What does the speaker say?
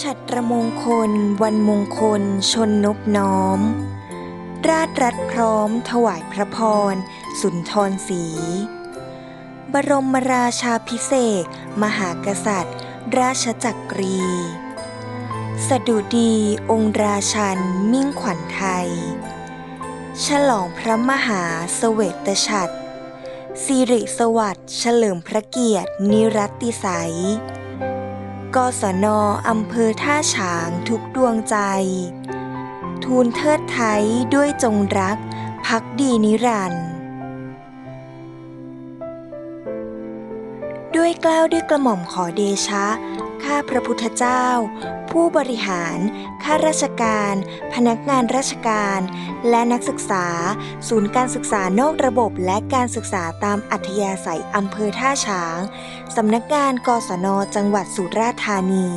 ฉัตรมงคล วันมงคล ชนนบน้อม ราชรัฐพร้อม ถวายพระพร สุนทรศรีบรมราชาพิเศษ มหากษัตริย์ ราชจักรี สดุดีองค์ราชันมิ่งขวัญไทย ฉลองพระมหาเสวตฉัตรสิริสวัสดิ์เฉลิมพระเกียรตินิรัตติสัย กศนอำเภอท่าฉางทุกดวงใจ ทูลเทิดไทยด้วยจงรักพักดีนิรันด์ด้วยกล้าวด้วยกระหม่อมขอเดชะ ข้าพระพุทธเจ้า ผู้บริหาร ข้าราชการ พนักงานราชการ และนักศึกษา ศูนย์การศึกษานอกระบบและการศึกษาตามอัธยาศัยอำเภอท่าช้าง สำนักงานกศนจังหวัดสุราษฎร์ธานี